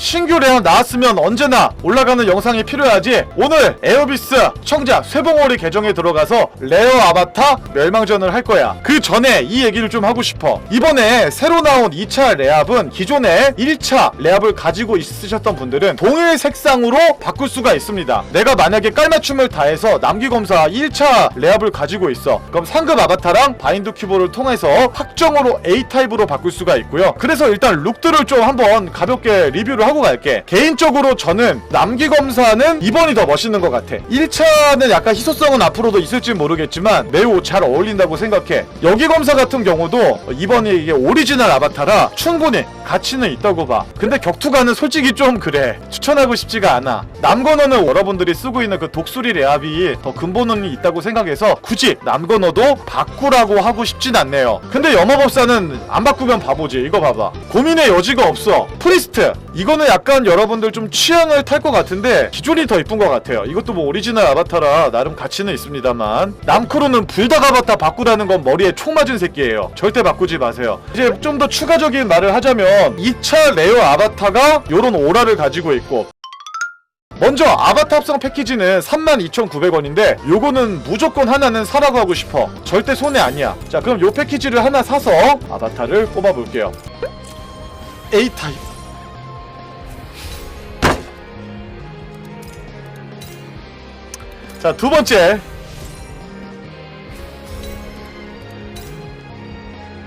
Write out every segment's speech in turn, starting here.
신규 레어 나왔으면 언제나 올라가는 영상이 필요하지. 오늘 에어비스 청자 쇠봉오리 계정에 들어가서 레어 아바타 멸망전을 할 거야. 그 전에 이 얘기를 좀 하고 싶어. 이번에 새로 나온 2차 레압은 기존에 1차 레압을 가지고 있으셨던 분들은 동일 색상으로 바꿀 수가 있습니다. 내가 만약에 깔맞춤을 다해서 남기검사 1차 레압을 가지고 있어. 그럼 상급 아바타랑 바인드 큐브를 통해서 확정으로 A타입으로 바꿀 수가 있고요. 그래서 일단 룩들을 좀 한번 가볍게 리뷰를 하고 갈게. 개인적으로 저는 남기검사는 이번이 더 멋있는 것 같아. 1차는 약간 희소성은 앞으로도 있을지 모르겠지만 매우 잘 어울린다고 생각해. 여기 검사 같은 경우도 이번이 이게 오리지널 아바타라 충분히 가치는 있다고 봐. 근데 격투가는 솔직히 좀 그래. 추천하고 싶지가 않아. 남건어는 여러분들이 쓰고 있는 그 독수리 레압이 더 근본은 있다고 생각해서 굳이 남건어도 바꾸라고 하고 싶진 않네요. 근데 염화법사는 안 바꾸면 바보지. 이거 봐봐. 고민의 여지가 없어. 프리스트. 이거는 약간 여러분들 좀 취향을 탈 것 같은데 기존이 더 이쁜 것 같아요. 이것도 뭐 오리지널 아바타라 나름 가치는 있습니다만 남크루는 불닭 아바타 바꾸라는 건 머리에 총 맞은 새끼예요. 절대 바꾸지 마세요. 이제 좀 더 추가적인 말을 하자면 2차 레어 아바타가 요런 오라를 가지고 있고 먼저 아바타 합성 패키지는 32,900원인데 요거는 무조건 하나는 사라고 하고 싶어. 절대 손해 아니야. 자 그럼 요 패키지를 하나 사서 아바타를 뽑아볼게요. A타입 자 두 번째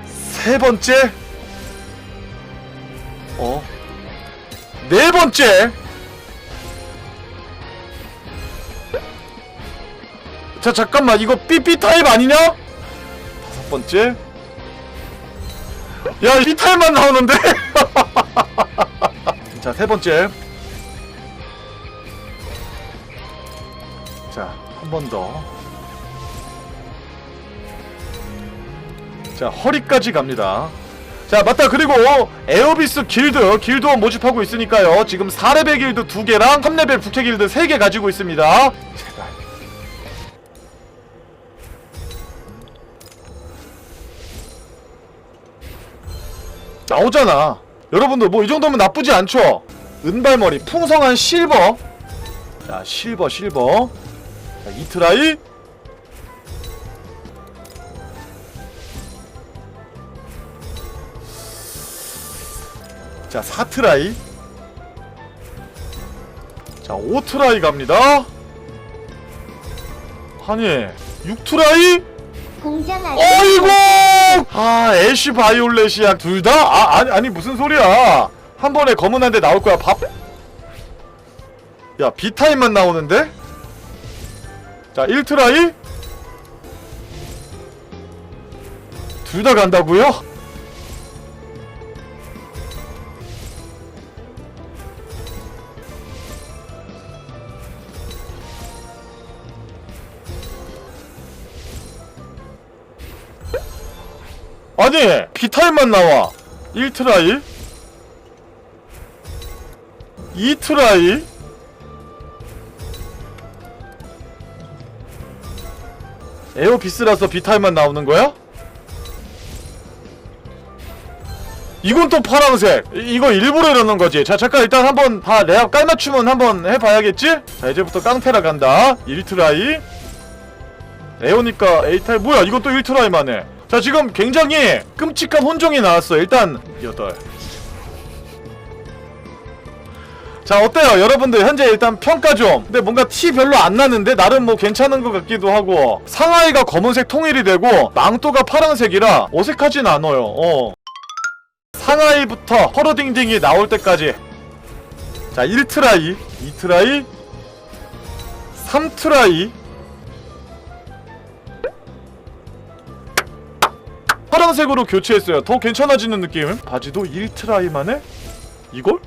세 번째 어? 네 번째 자 잠깐만 이거 삐삐 타입 아니냐? 다섯 번째 야이 타입만 나오는데? 자 세 번째 자 한 번 더. 자 허리까지 갑니다. 자 맞다. 그리고 에어비스 길드 길드원 모집하고 있으니까요. 지금 4레벨 길드 2개랑 3레벨 부캐 길드 3개 가지고 있습니다. 제발. 나오잖아. 여러분들 뭐 이 정도면 나쁘지 않죠? 은발머리 풍성한 실버. 자 실버 실버 자 이트라이 자 4트라이 자 5트라이 갑니다 아니 6트라이 공정하게 어이구! 아, 애쉬 바이올렛이야. 둘 다? 아, 아니, 아니, 무슨 소리야. 한 번에 검은 한 대 나올 거야, 밥. 야, B타임만 나오는데? 자, 1트라이? 둘 다 간다고요? 아니 B타임만 나와 1트라이 2트라이 에어비스라서 B타임만 나오는 거야? 이건 또 파랑색. 이- 이거 일부러 이러는 거지. 자 잠깐 일단 한번 다 레압 깔맞춤은 한번 해봐야겠지? 자 이제부터 깡테라 간다. 1트라이. 에어니까 A타입 뭐야 이건 또 1트라이만 해 자 지금 굉장히 끔찍한 혼종이 나왔어. 일단 8 자 어때요? 여러분들 현재 일단 평가 좀. 근데 뭔가 티 별로 안 나는데 나름 뭐 괜찮은 것 같기도 하고. 상하이가 검은색 통일이 되고 망토가 파란색이라 어색하진 않아요. 어. 상하이부터 허러딩딩이 나올 때까지. 자 1트라이 2트라이 3트라이. 파란색으로 교체했어요. 더 괜찮아지는 느낌? 바지도 1트라이 만에? 이걸?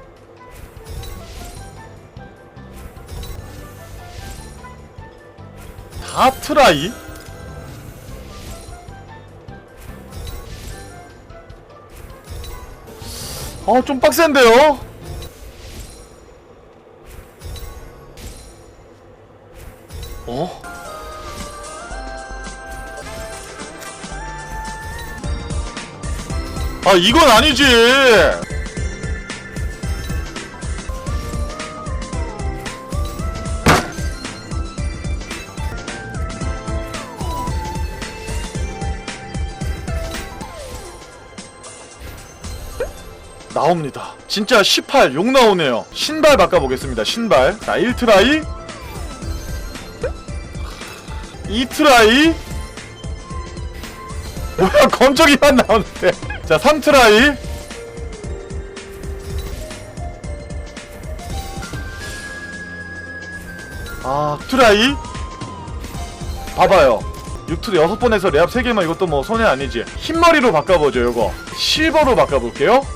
다 트라이? 아, 좀 빡센데요? 어? 아, 이건 아니지! 나옵니다. 진짜 18 욕 나오네요. 신발 바꿔보겠습니다. 신발. 자 1트라이. 2트라이. 뭐야 건조기만 나오는데. 자 3트라이. 아 트라이. 봐봐요. 유튜브 여섯 번 해서 레압 3개만 이것도 뭐 손해 아니지. 흰머리로 바꿔보죠 요거. 실버로 바꿔볼게요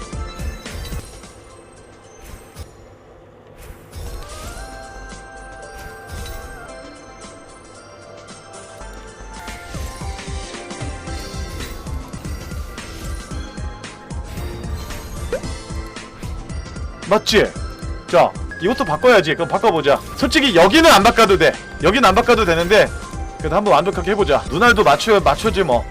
맞지? 자 이것도 바꿔야지. 그럼 바꿔보자. 솔직히 여기는 안 바꿔도 돼. 여기는 안 바꿔도 되는데 그래도 한번 완벽하게 해보자. 눈알도 맞춰 맞춰지 뭐나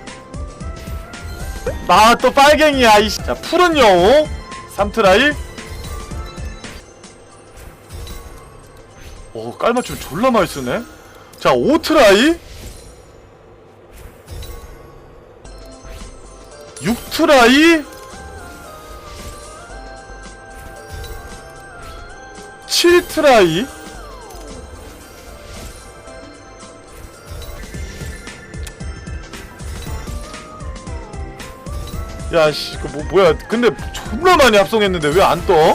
또 빨갱이야 이씨. 자 푸른 여우. 3트라이 오 깔맞춤 졸라 많이 쓰네. 자 5트라이. 6트라이 7트라이 야 씨 그 뭐 뭐야 근데 존나 많이 합성했는데 왜 안 떠?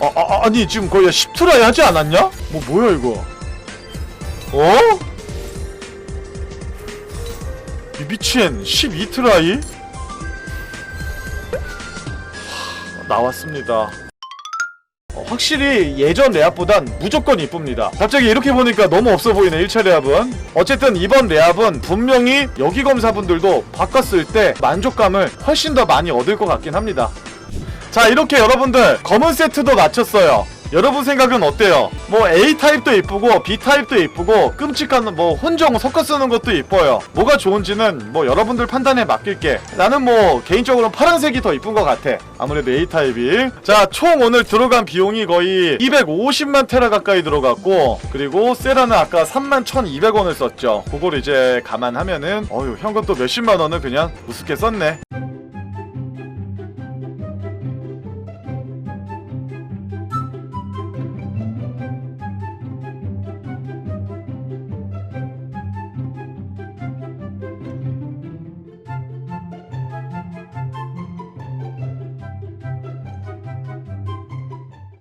아, 아 아니 지금 거의 10트라이 하지 않았냐? 뭐 뭐야 이거 어? 이 미친 12트라이? 나왔습니다. 어, 확실히 예전 레압보단 무조건 이쁩니다. 갑자기 이렇게 보니까 너무 없어 보이네 1차 레압은. 어쨌든 이번 레압은 분명히 여기 검사분들도 바꿨을 때 만족감을 훨씬 더 많이 얻을 것 같긴 합니다. 자 이렇게 여러분들 검은 세트도 마쳤어요. 여러분 생각은 어때요? 뭐 A 타입도 이쁘고 B 타입도 이쁘고 끔찍한 뭐 혼종 섞어 쓰는 것도 이뻐요. 뭐가 좋은지는 뭐 여러분들 판단에 맡길게. 나는 뭐 개인적으로 파란색이 더 이쁜 것 같아. 아무래도 A 타입이. 자 총 오늘 들어간 비용이 거의 250만 테라 가까이 들어갔고 그리고 세라는 아까 3만 1,200원을 썼죠. 그걸 이제 감안하면은 어휴 현금 또 몇십만 원을 그냥 우습게 썼네.